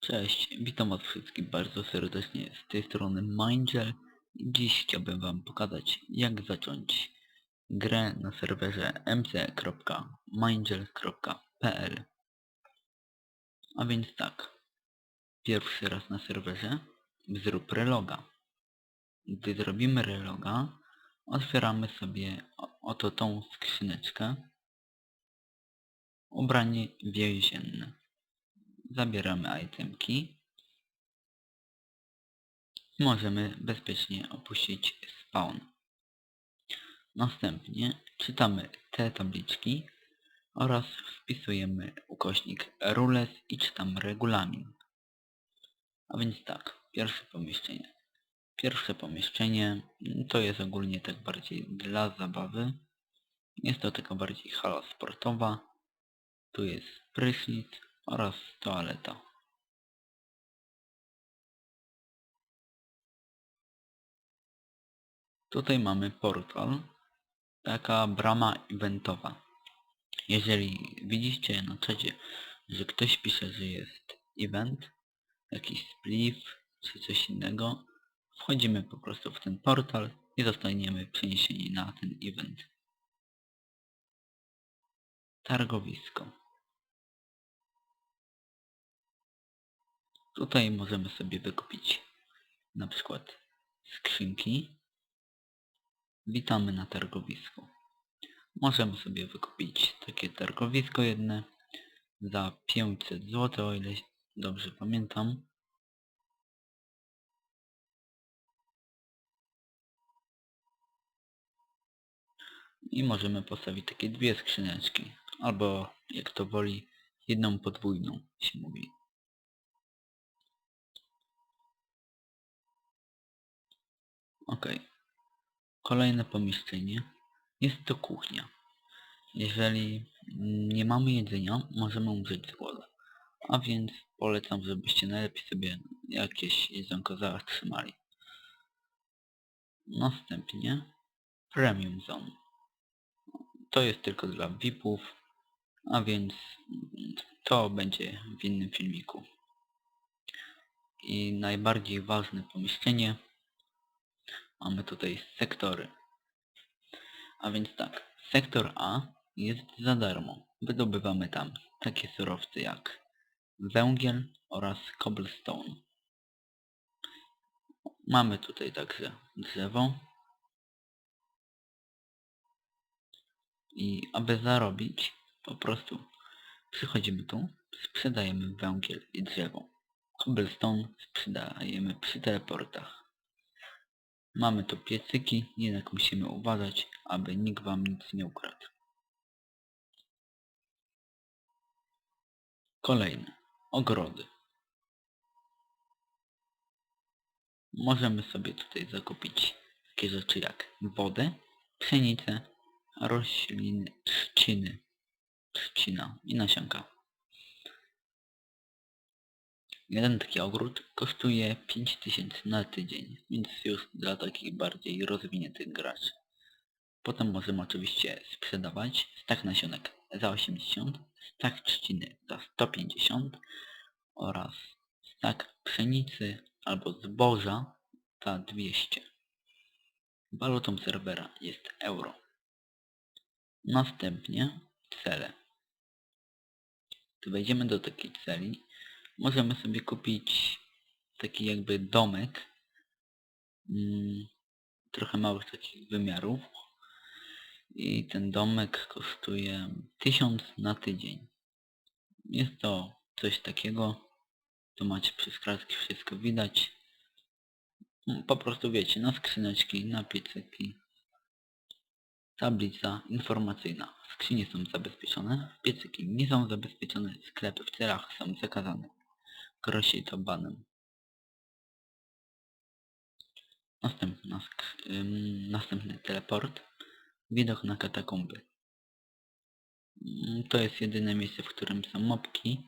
Cześć, witam was wszystkich bardzo serdecznie z tej strony Mindgel. I dziś chciałbym wam pokazać jak zacząć grę na serwerze mc.mindgel.pl A więc tak, pierwszy raz na serwerze zrób reloga. Gdy zrobimy reloga, otwieramy sobie oto tą skrzyneczkę. Ubranie więzienne zabieramy itemki. Możemy bezpiecznie opuścić spawn. Następnie czytamy te tabliczki oraz wpisujemy ukośnik rules i czytamy regulamin. A więc tak, pierwsze pomieszczenie. Pierwsze pomieszczenie to jest ogólnie tak bardziej dla zabawy. Jest to taka bardziej hala sportowa. Tu jest prysznic oraz toaleta. Tutaj mamy portal, taka brama eventowa. Jeżeli widzicie na czacie, że ktoś pisze, że jest event, jakiś spliff czy coś innego, wchodzimy po prostu w ten portal i zostaniemy przeniesieni na ten event. Targowisko. Tutaj możemy sobie wykupić na przykład skrzynki. Witamy na targowisku. Możemy sobie wykupić takie targowisko jedne za 500 zł, o ile dobrze pamiętam. I możemy postawić takie dwie skrzyneczki, albo jak to woli, jedną podwójną się mówi. Ok. Kolejne pomieszczenie jest to kuchnia. Jeżeli nie mamy jedzenia, możemy umrzeć z głodu. A więc polecam, żebyście najlepiej sobie jakieś jedzonko zatrzymali. Następnie Premium Zone. To jest tylko dla VIPów, a więc to będzie w innym filmiku. I najbardziej ważne pomieszczenie mamy tutaj sektory. A więc tak, sektor A jest za darmo. Wydobywamy tam takie surowce jak węgiel oraz cobblestone. Mamy tutaj także drzewo. I aby zarobić, po prostu przychodzimy tu, sprzedajemy węgiel i drzewo. Cobblestone sprzedajemy przy teleportach. Mamy tu piecyki, jednak musimy uważać, aby nikt wam nic nie ukradł. Kolejne. Ogrody. Możemy sobie tutaj zakupić takie rzeczy jak wodę, pszenicę, rośliny, trzciny, trzcina i nasionka. Jeden taki ogród kosztuje 5000 na tydzień, więc już dla takich bardziej rozwiniętych graczy. Potem możemy oczywiście sprzedawać stak nasionek za 80, stak trzciny za 150 oraz stak pszenicy albo zboża za 200. Walutą serwera jest euro. Następnie cele. Gdy wejdziemy do takiej celi, możemy sobie kupić taki jakby domek mm, trochę małych takich wymiarów. I ten domek kosztuje 1000 na tydzień. Jest to coś takiego. Tu macie przez kratki wszystko widać. Po prostu wiecie na skrzyneczki, na piecyki. Tablica informacyjna. Skrzynie są zabezpieczone, piecyki nie są zabezpieczone, sklepy w celach są zakazane grozi to banem. Ym, następny teleport. Widok na katakumby. Mm, To jest jedyne miejsce, w którym są mopki.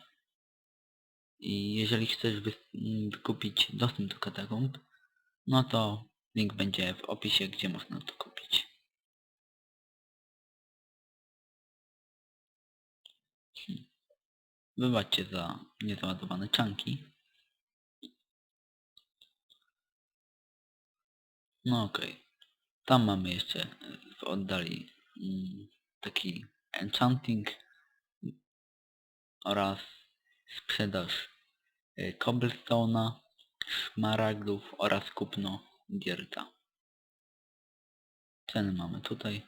I jeżeli chcesz mm, wykupić dostęp do katakumb, no to link będzie w opisie, gdzie można to kupić. Wybaczcie za niezaładowane czanki. No okej. Okay. Tam mamy jeszcze w oddali mm, taki enchanting oraz sprzedaż e, cobblestone'a, szmaragdów oraz kupno gierta. Ceny mamy tutaj.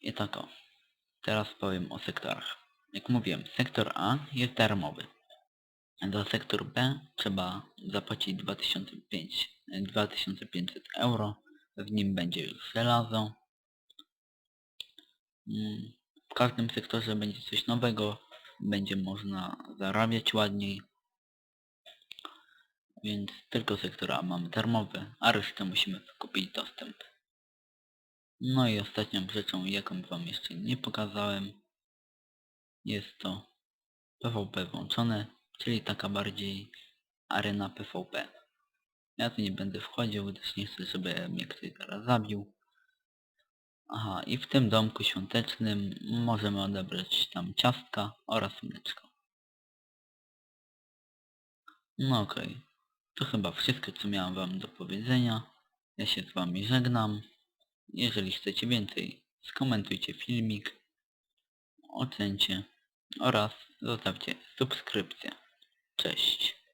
I tak o. Teraz powiem o sektorach. Jak mówiłem, sektor A jest darmowy. Za sektor B trzeba zapłacić 2005, 2500 euro. W nim będzie już żelazo. Mm, W każdym sektorze będzie coś nowego. Będzie można zarabiać ładniej. Więc tylko sektor A mamy darmowy, a resztę musimy kupić dostęp. No i ostatnią rzeczą, jaką wam jeszcze nie pokazałem, jest to PvP włączone, czyli taka bardziej arena PvP. Ja tu nie będę wchodził, gdyż nie chcę, żeby mnie ktoś zaraz zabił. Aha, i w tym domku świątecznym możemy odebrać tam ciastka oraz mleczko. No okej. To chyba wszystko, co miałem wam do powiedzenia. Ja się z wami żegnam. Jeżeli chcecie więcej, skomentujcie filmik, ocencie oraz zostawcie subskrypcję. Cześć.